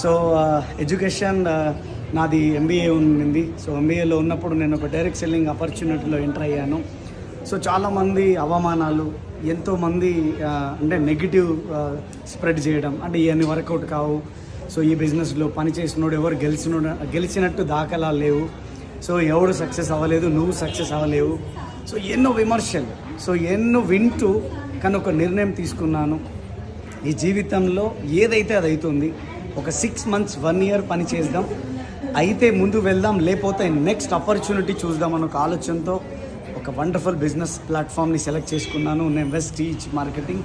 So education uh, uh, నాది MBA ఉంది so ఎంబీఏలో ఉన్నప్పుడు నేను ఒక డైరెక్ట్ సెల్లింగ్ ఆపర్చునిటీలో ఎంటర్ అయ్యాను. సో చాలామంది అవమానాలు ఎంతోమంది uh, అంటే నెగిటివ్ స్ప్రెడ్ చేయడం అంటే ఇవన్నీ వర్కౌట్ కావు. సో ఈ బిజినెస్లో పని చేసినోడు ఎవరు గెలిచినోడు గెలిచినట్టు దాఖలాలు లేవు. సో ఎవడు సక్సెస్ అవ్వలేదు నువ్వు సక్సెస్ అవ్వలేవు. సో ఎన్నో విమర్శలు. సో ఎన్నో వింటూ కానీ ఒక నిర్ణయం తీసుకున్నాను. ఈ జీవితంలో ఏదైతే అది అవుతుంది ఒక సిక్స్ మంత్స్ వన్ ఇయర్ పని చేద్దాం. అయితే ముందు వెళ్దాం లేకపోతే నెక్స్ట్ ఆపర్చునిటీ చూద్దాం అన్న ఒక ఆలోచనతో ఒక వండర్ఫుల్ బిజినెస్ ప్లాట్ఫామ్ని సెలెక్ట్ చేసుకున్నాను. నేను వెస్ట్ ఈచ్ మార్కెటింగ్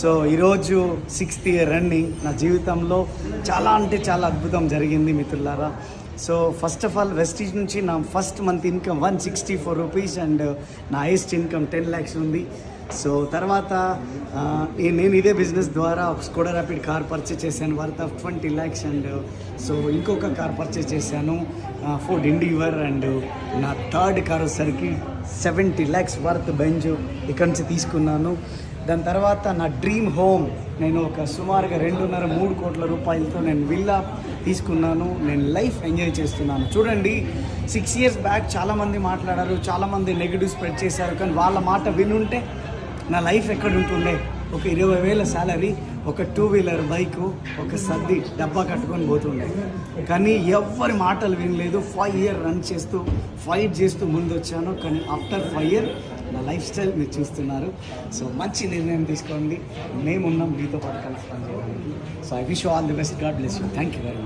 సో ఈరోజు సిక్స్త్ ఇయర్ రన్నింగ్ నా జీవితంలో చాలా అంటే చాలా అద్భుతం జరిగింది మిత్రులారా. So first of all Vestige నుంచి నా first month income one sixty four rupees and నా హైయెస్ట్ ఇన్కమ్ టెన్ ల్యాక్స్ ఉంది. సో తర్వాత నేను నేను ఇదే బిజినెస్ ద్వారా ఒక స్కోడా ర్యాపిడ్ కార్ పర్చేస్ చేశాను worth of twenty lakhs and so ఇంకొక కార్ పర్చేస్ చేశాను ఫోర్డ్ ఇండివర్ అండ్ నా థర్డ్ కార్ వచ్చేసరికి సెవెంటీ ల్యాక్స్ వర్త్ బెంజ్ ఇక్కడి నుంచి తీసుకున్నాను. దాని తర్వాత నా డ్రీమ్ హోమ్ నేను ఒక సుమారుగా రెండున్నర మూడు కోట్ల రూపాయలతో నేను విల్లా తీసుకున్నాను నేను లైఫ్ ఎంజాయ్ చేస్తున్నాను. చూడండి సిక్స్ ఇయర్స్ బ్యాక్ చాలామంది మాట్లాడారు చాలామంది నెగిటివ్ స్ప్రెడ్ చేశారు కానీ వాళ్ళ మాట వినుంటే నా లైఫ్ ఎక్కడ ఉంటుండే ఒక ఇరవై వేల శాలరీ ఒక టూ వీలర్ బైక్ ఒక సర్ది డబ్బా కట్టుకొని పోతుండే. కానీ ఎవ్వరి మాటలు వినలేదు. ఫైవ్ ఇయర్ రన్ చేస్తూ ఫైట్ చేస్తూ ముందు వచ్చాను కానీ ఆఫ్టర్ ఫైవ్ ఇయర్ నా లైఫ్ స్టైల్ మీరు చూస్తున్నారు. సో మంచి నిర్ణయం తీసుకోండి. మేమున్నాం. మీతో పాటు కలిసి పనిచేయడానికి. So I wish all the best God bless you thank you very much